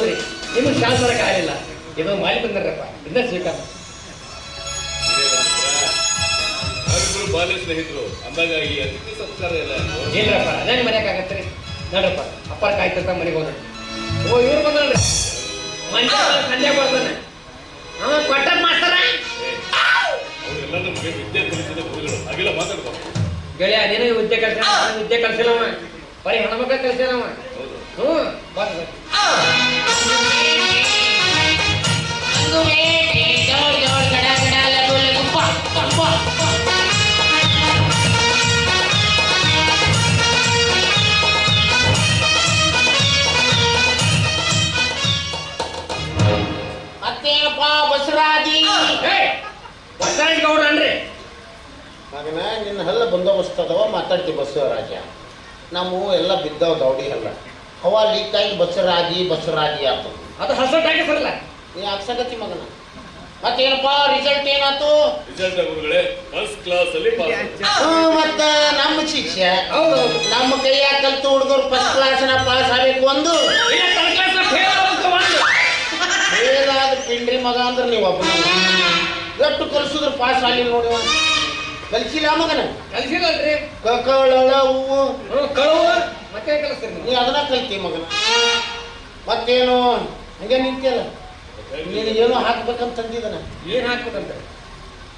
ಹೌದ್ರಿ ಇನ್ನು ಏನೋ ಆಗಲಿಲ್ಲ. ಇದು ಮಾಲಿ ಬಂದ್ರಪ್ಪ. ಇದನ್ನ ಸ್ವೀಕಾರ ಬಾಲ್ಯ ಸ್ನೇಹಿತರು ಅಂದಾಗ ಈ ಅತಿಥಿ ಸಂಸ್ಕಾರ ಏನ್ರಪ್ಪ ಮನ್ಯಾಗ ಅಪ್ಪ ಕಾಯ್ತಿರ್ತ ಮನೆಗೆ ಓ ಇವ್ರು ಬಂದ್ರಿ ಮಂಜ ಸಂಜೆ ಬರ್ತಾನೆ ಅವ ಕೊಟ್ಟ ಮಾಸ್ತರ? ಅವರೆಲ್ಲ ನಮಗೆ ವಿದ್ಯೆ ಕಲಿಸಿದ ಗುರುಗಳು. ಹಾಗೆಲ್ಲ ಮಾತಾಡ್ಬಾರ್ದು ಗೆಳೆಯ ನೀನು ವಿದ್ಯೆ ಕಲ್ಸ ವಿದ್ಯೆ ಕಲ್ಸಿಲ್ಲವ ಬರೀ ಹೆಣ್ಮಕ್ಳ ಕಲ್ಸಿಲ್ಲ ಹ್ಞೂ ಮಗನ ನಿನ್ನ ಹಲ್ಲ ಬಂದೋಬಸ್ತ್ ಅದಾವ ಮಾತಾಡ್ತಿ ಬಸವರಾಜ ನಾವು ಎಲ್ಲ ಬಿದ್ದಾವ ದೌಡಿ ಹಲ್ಲ. ಹವಾ ಲೀಕ್ ಆಗಿ ಬಸರಾದಿ ಬಸರಾದಿ ಆತು. ಅದು ಹಸಟ್ ಸರಲ್ಲ. ನೀ ಹಾಕ್ಸಕತ್ತಿ ಮಗನ. ಮತ್ತೇನಪ್ಪ ರಿಸಲ್ಟ್ ಏನಾತು? ರಿಸಲ್ಟ್ ಗುರುಗಳೇ ಫಸ್ಟ್ ಕ್ಲಾಸ್ ಅಲ್ಲಿ ಮತ್ತ ನಮ್ಮ ಶಿಕ್ಷೆ. ನಮ್ಮ ಕೈಯಾಗ ಕಲ್ತು ಹುಡುಗರು ಫಸ್ಟ್ ಕ್ಲಾಸ್ನ ಪಾಸ್ ಆಗ್ಬೇಕು ಒಂದು ನ. ಪಿಂಡ್ರಿ ಮಗ ಅಂದ್ರೆ ನೀವು ಒಬ್ಬ ಎಷ್ಟು ಕಲ್ಸಿದ್ರು ಪಾಸ್ ಆಗಿಲ್ಲ ನೋಡಿ. ಕಲ್ಸಿಲ್ಲ ಮಗನ. ಕಲ್ಸಿಲ್ಲಲ್ರಿ ಕಕಳಳ ಹೂವು. ಕಳುವ? ಮತ್ತೆ ಕಲಿಸ್ತೀರಿ ನೀ ಅದನ್ನ ಕಲ್ತಿ ಮಗನ. ಮತ್ತೇನು? ಹಂಗೆ ನಿಂತಿಯಲ್ಲ. ನೀನು ಹಾಕ್ಬೇಕಂತ ತಂದಿದ್ದಾನ ಏನು ಹಾಕ್ಬೇಕಂತ?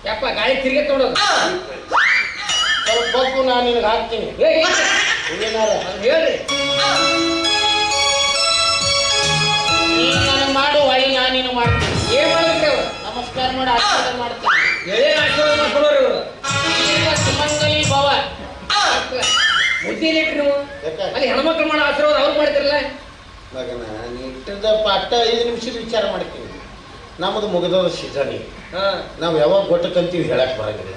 ಯಪ್ಪ ಗಾಳಿ ತಿರ್ಗಿ ತೊಡೋದು ಸ್ವಲ್ಪ ಬಗ್ಗು ನಾನು ನಿನಗೆ ಹಾಕ್ತೀನಿ. ಏನ್? ಏನಾರ? ಹೇಳಿ ನೀನು ನಾನು ಮಾಡು ಹೊಳಿ ನಾನು ನೀನು ಮಾಡ್ತೀನಿ. ಏನ್ ಮಾಡ್ಬೇಕ್ರಿ ನಮಸ್ಕಾರ ಮಾಡಿ ಆಶೀರ್ವಾದ ಮಾಡ್ತೀನಿ. ಎಳೆ ಆಶೀರ್ವಾದ ಮಾಡ್ಕೊಳ್ಳೋರು ಇವರು. ಜೀವ ಸುಮಂಗಲಿ ಭವ ಬುದ್ಧಿ ಇಟ್ರಿ ನೀವು ಯಾಕೆ? ಅಲ್ಲಿ ಹೆಣ್ಮಕ್ಳು ಮಾಡೋ ಆಶೀರ್ವಾದ ಅವ್ರು ಮಾಡ್ತಿರಲ್ಲ ಮಗನ ನೀ ಇಟ್ಟಿದ್ದ ಪಾಠ ಐದು ನಿಮಿಷದ ವಿಚಾರ ಮಾಡ್ತೀವಿ ನಮ್ಮದು ಮುಗಿದದ ಸೀಸನ್ ಹಾ. ನಾವು ಯಾವಾಗ ಗೊಟ್ಟಕ್ಕಂತೀವಿ ಹೇಳಕ್ ಬರಂಗಿಲ್ಲ.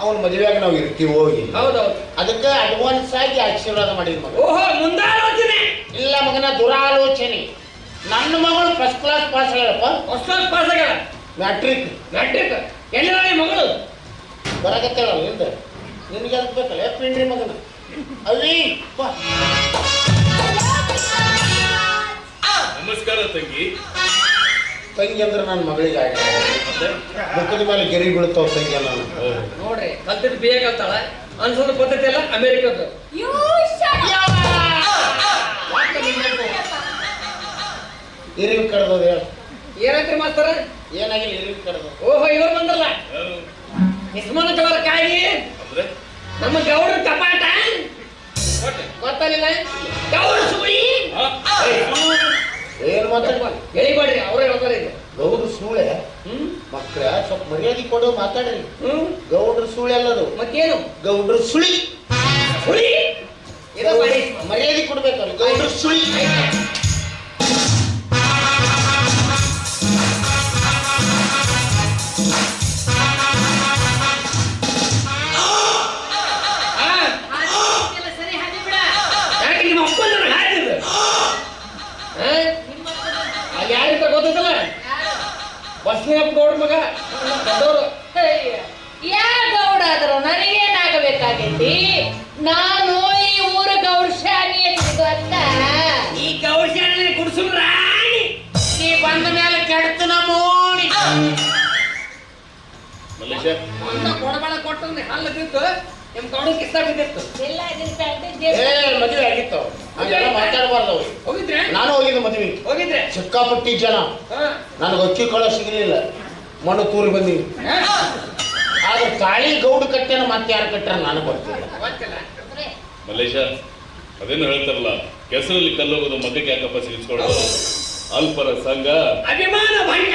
ಅವ್ನ ಮದುವೆಯಾಗ ನಾವು ಇರ್ತೀವಿ ಹೋಗಿ ಹೌದು ಅದಕ್ಕೆ ಅಡ್ವಾನ್ಸ್ ಆಗಿ ಆಶೀರ್ವಾದ ಮಾಡಿದ ಮಗ. ಓಹೋ ಮುಂದಾಲೋಚನೆ. ಇಲ್ಲ ಮಗನ ದುರಾಲೋಚನೆ. ನನ್ನ ಮಗಳು first class pass first class pass ಆಗ್ಯಾಳ. Matric matric ಎಲ್ಲ ಮಗಳು? ಬರಕತ್ತೇಳ ನಿಂದ? ನಿನಗೆ ಅದಕ್ಕೆ ಬೇಕಲ್ಲ? ಪಿಂಡ್ರಿ ಮಗನ? ಅಲ್ಲಿ ಬಾ. ನಮಸ್ಕಾರ ತಂಗಿ. ತಂಗಿ ಅಂದ್ರೆ ನನ್ನ ಮಗಳಿಗೆ ಆಗ ಮತ್ತೆ? ಮುಖದ ಮೇಲೆ ಗೆರಿ ಬೀಳ್ತಾವ ತಂಗಿ ನಾನು. ನೋಡ್ರಿ ಕಲ್ತಿದ್ ಬೇಗ ಕಲ್ತಾಳ ಅನ್ಸೋದು ಪದ್ಧತಿ ಎಲ್ಲ ಅಮೇರಿಕದ್ದು! ಇರಿವಿ ಕಡ್ದದ ಹೇಳ. ಏನಂತ್ರಿ ಮಾಸ್ತರ? ಏನಾಗಿಲ್ಲ ಇರಿವಿ ಕಡ್ದ? ಓಹೋ ಕಾಯಿ ನಮ್ಮ ಗೌಡ ಕಪಾಟ? ಗೊತ್ತಲಿಲ್ಲ ಗೌಡ ಸುಳಿ ಏನು ಮಾತಾಡ ಎಳಿಬೇಡ್ರಿ ಅವ್ರೇ ಹೇಳ್ತಾರೆ ಇದು ಗೌಡ್ರ ಸೂಳೆ ಹ್ಮ್? ಮಕ್ಕಳ ಸ್ವಲ್ಪ ಮರ್ಯಾದೆ ಕೊಡು ಮಾತಾಡ್ರಿ. ಹ್ಮ್? ಗೌಡ್ರ ಸೂಳೆ ಅಲ್ಲದು ಮತ್ತೇನು? ಗೌಡ್ರ ಸುಳಿ ಸುಳಿ ಮರ್ಯಾದೆ ಕೊಡ್ಬೇಕು ಗೌಡ್ರ ಸುಳಿ ಬಸ್ನಿಯಪ್ಪ ಗೌಡ ಮಗ. ದೊಡ್ಡವರು. ಯಾ ಗೌಡ ಆದ್ರು ನನಗೇನಾಗಬೇಕಾಗೈತಿ? ನಾನು ಈ ಊರ ಗೌಡ ಶಾಲೆಯ ಅಂತ ಈ ಗೌಡ ಶಾಲೆ ರಾಣಿ. ನೀ ಬಂದ ಮೇಲೆ ಕೆಡ್ತು ನಮ್ಮೋಣಿ. ಮಲ್ಲೇಶ. ಅಂತ ಕೊಡಬಾಳ ಕೊಟ್ಟು ಹಲ್ಲ ಬಿದ್ದು. ನಿಮ್ ಗೌಡ ಕಿಸ್ತ ಬಿದ್ದಿತ್ತು ಎಲ್ಲ ಪ್ಯಾಂಟ್ ಏ ಮದುವೆ ಆಗಿತ್ತು. ಅದೆಲ್ಲ ಮಾತಾಡಬಾರ್ದು. ಅವ್ರು ಹೋಗಿದ್ರೆ? ನಾನು ಹೋಗಿದ್ದೆ ಮದುವೆ. ಹೋಗಿದ್ರೆ? ಸಿಕ್ಕಾಪಟ್ಟಿ ಜನ. ನನಗೆ ಅಕ್ಕಿ ಕಳ ಸಿಗಲಿಲ್ಲ ಮಣ್ಣು ತೂರಿ ಬಂದೀನಿ? ಆದ್ರೆ ತಾಳಿ ಗೌಡ ಕಟ್ಟೆನ ಮತ್ತೆ ಯಾರು ಕಟ್ಟಾರ ನಾನು ಬರ್ತೀನಿ. ಮಲ್ಲೇಶ ಅದೇನು ಹೇಳ್ತಾರಲ್ಲ ಕೆಸರಲ್ಲಿ ಕಲ್ಲೋಗೋದು ಮಗಕ್ಕೆ ಯಾಕಪ್ಪ ಸಿಗಿಸ್ಕೊಳ್ಳೋದು? ಅಲ್ಪರ ಸಂಘ. ಅಭಿಮಾನ ಭಂಗ.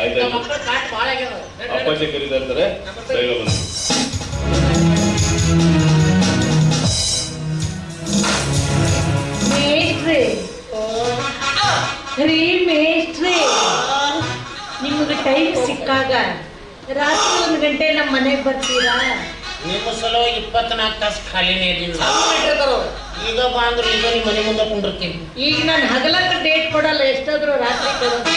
ಆಯ್ತಾಯ್ತು ಅಪ್ಪಾಜಿ ಕರೀತಾ ಇರ್ತಾರೆ. ಬೇಗ ಬನ್ನಿ. ಮೇಷ್ಟ್ರಿ. ರೀ ಮೇಷ್ಟ್ರಿ. ನಿಮಗೆ ಟೈಮ್ ಸಿಕ್ಕಾಗ. ರಾತ್ರಿ ಒಂದು ಗಂಟೆ ನಮ್ಮ ಮನೆಗೆ ಬರ್ತೀರಾ? ನಿಮ್ಮ ಸಲ ಇಪ್ಪತ್ನಾಲ್ಕು ತಾಸು ಖಾಲಿನೇ ಇದೀನಿ. ಈಗ ಬಂದ್ರು ಅಂದ್ರೆ ಈಗ ನಿಮ್ಮ ಮನೆ ಮುಂದೆ ಕುಂಡಿರ್ತೀನಿ. ಈಗ ನಾನು ಹಗಲಕ್ಕೆ ಡೇಟ್ ಕೊಡಲ್ಲ ಎಷ್ಟಾದ್ರೂ ರಾತ್ರಿ ಕೊಡೋದು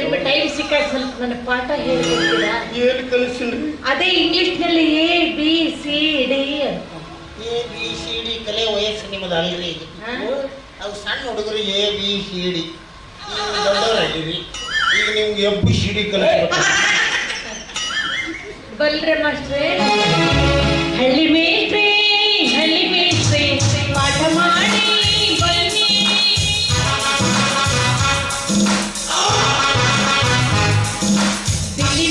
ನಿಮ್ಗೆ ಟೈಮ್ ಸಿಕ್ಕಾಗ ಸ್ವಲ್ಪ ನನ್ನ ಪಾಠ ಹೇಳ್ಕೊಡ್ತೀರಾ? ಏನು ಕಲಿಸಿಲ್ರಿ ಅದೇ ಇಂಗ್ಲಿಷ್ನಲ್ಲಿ ಎ ಬಿ ಸಿ ಡಿ ಅಂತ. ಎ ಬಿ ಸಿ ಡಿ ಕಲೆ ವಯಸ್ಸು ನಿಮ್ಮದು ಅಲ್ರಿ. ಅವು ಸಣ್ಣ ಹುಡುಗರು ಎ ಬಿ ಸಿ ಡಿ ಈಗ ದೊಡ್ಡವರಾಗಿರಿ ಈಗ ನಿಮ್ಗೆ ಎಬ್ಬು ಸಿ ಡಿ ಕಲಿಸ್ಬೇಕು. ಬಲ್ರೆ ಮಾಸ್ಟ್ರೇ ಹಳ್ಳಿ ಮೇಸ್ಟ್ರೇ ಹಳ್ಳಿ ಮೇಸ್ಟ್ರೇ ಪಾಠ ಮಾಡಿ ಬನ್ನಿ ದಿಲ್ಲಿ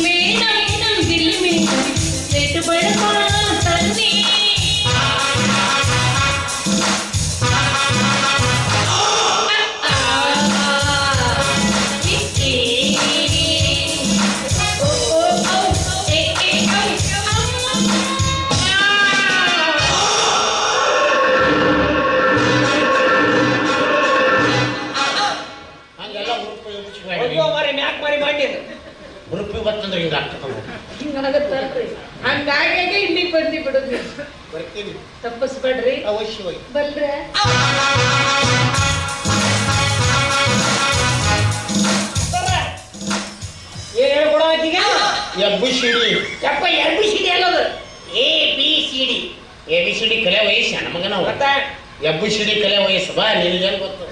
ಬತ್ತಂದ್ರೆ ಹಿಂಗೆ ಆಗ್ತದೆ ಹಿಂಗಾಗತ್ತಲ್ರಿ ಹಂಗಾಗಿ ಇಲ್ಲಿಗೆ ಬಂದಿ ಬಿಡುದ್ರಿ ಬರ್ತೀನಿ. ತಪ್ಪಿಸ್ಬೇಡ್ರಿ. ಅವಶ್ಯವಾಗಿ. ಬಲ್ರೆ. ಏನ್ ಹೇಳ್ಕೊಡೋ ಆಕಿಗೆ? ಎಬ್ಬು ಸಿ ಡಿ ಯಪ್ಪ ಎರಡು CD ಅಲ್ಲದು A B C D. A B C D ಕಲೆ ವಯಸ್ಸು ನಮಗ ನಾವು? ಎಬ್ಬು ಸಿ ಡಿ ಕಲೆ ವಯಸ್ಸು. ಬಾ ನಿನಗೇನು ಗೊತ್ತು?